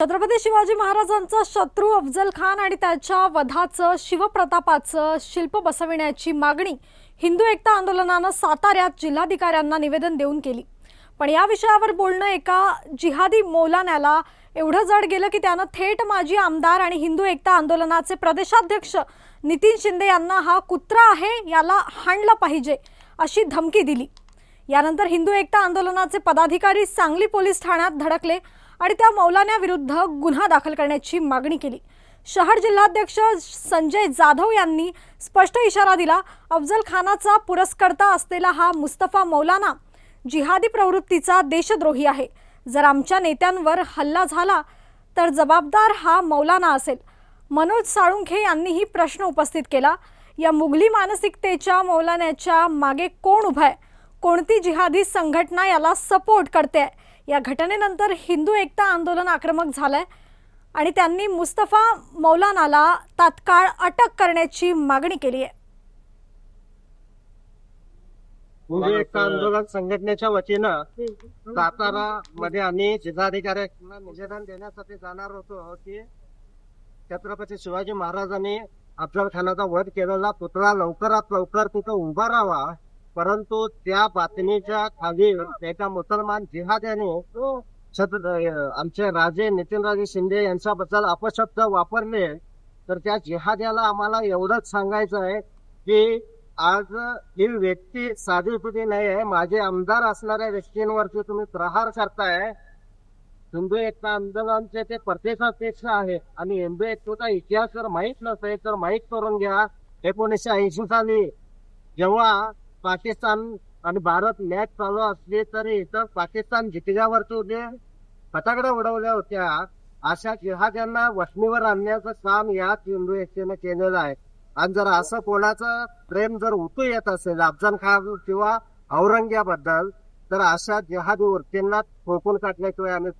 छत्रपती शिवाजी महाराजांचा शत्रू अफजल खान आणि त्याच्या वधाचं शिवप्रतापाचं शिल्प बसविण्याची मागणी हिंदू एकता आंदोलनानं साताऱ्यात जिल्हाधिकाऱ्यांना निवेदन देऊन केली. पण या विषयावर बोलणं एका जिहादी मौलान्याला एवढं जड गेलं की त्यानं थेट माजी आमदार आणि हिंदू एकता आंदोलनाचे प्रदेशाध्यक्ष नितीन शिंदे यांना हा कुत्रा आहे याला हाणलं पाहिजे अशी धमकी दिली. यानंतर हिंदू एकता आंदोलनाचे पदाधिकारी सांगली पोलीस ठाण्यात धडकले. आणि त्या मौलान्याविरुद्ध गुन्हा दाखल करण्याची मागणी केली. शहर जिल्हाध्यक्ष संजय जाधव यांनी स्पष्ट इशारा दिला अफजल खानाचा पुरस्कर्ता असलेला हा मुस्तफा मौलाना जिहादी प्रवृत्तीचा देशद्रोही आहे. जर आमच्या नेत्यांवर हल्ला झाला तर जबाबदार हा मौलाना असेल. मनोज साळुंखे यांनीही प्रश्न उपस्थित केला या मुघली मानसिकतेच्या मौलान्याच्या मागे कोण उभं आहे? कोणती जिहादी संघटना याला सपोर्ट करते आहे? या घटनेनंतर हिंदू एकता आंदोलन आक्रमक झालंय आणि त्यांनी मुस्तफा मौलानाला तात्काळ अटक करण्याची मागणी केली आहे. हिंदू एकता आंदोलन संघटनेच्या वतीनं सातारा मध्ये आम्ही जिल्हाधिकाऱ्यांना निवेदन देण्यासाठी जाणार होतो की छत्रपती शिवाजी महाराजांनी अफजल खानाचा वध केलेला पुतळा लवकरात लवकर तिथं उभा राहावा. परंतु त्या बातमीच्या खाली एका मुसलमान जिहाद्याने छत्र आमचे राजे नितीनराजे शिंदे यांच्याबद्दल अपशब्द वापरले. तर त्या जिहाद्याला आम्हाला एवढंच सांगायचं आहे की आज ही व्यक्ती साधी सुधी नाही आहे. माझे आमदार असणाऱ्या व्यक्तींवरती तुम्ही प्रहार करताय. हिंदू एकता आंदोलनचे ते प्रदेशाध्यक्ष आहे. आणि हिंदू एकतेचा इतिहास जर माहीत नसेल तर माहीत करून घ्या. एकोणीसशे ऐंशी साली जेव्हा पाकिस्तान आणि भारत मॅच चालू असली तरी इथं पाकिस्तान जितक्यावरती जे फटाकड्या उडवल्या होत्या अशा जिहाद्यांना वशमीवर आणण्याचं काम याच हिंदू एसटीनं केलेलं आहे. आणि जर असं कोणाचं प्रेम जर उतू येत असेल अफजल खान किंवा औरंग्याबद्दल तर अशा जिहादी वृत्तींना ठोकून काढल्याशिवाय आम्ही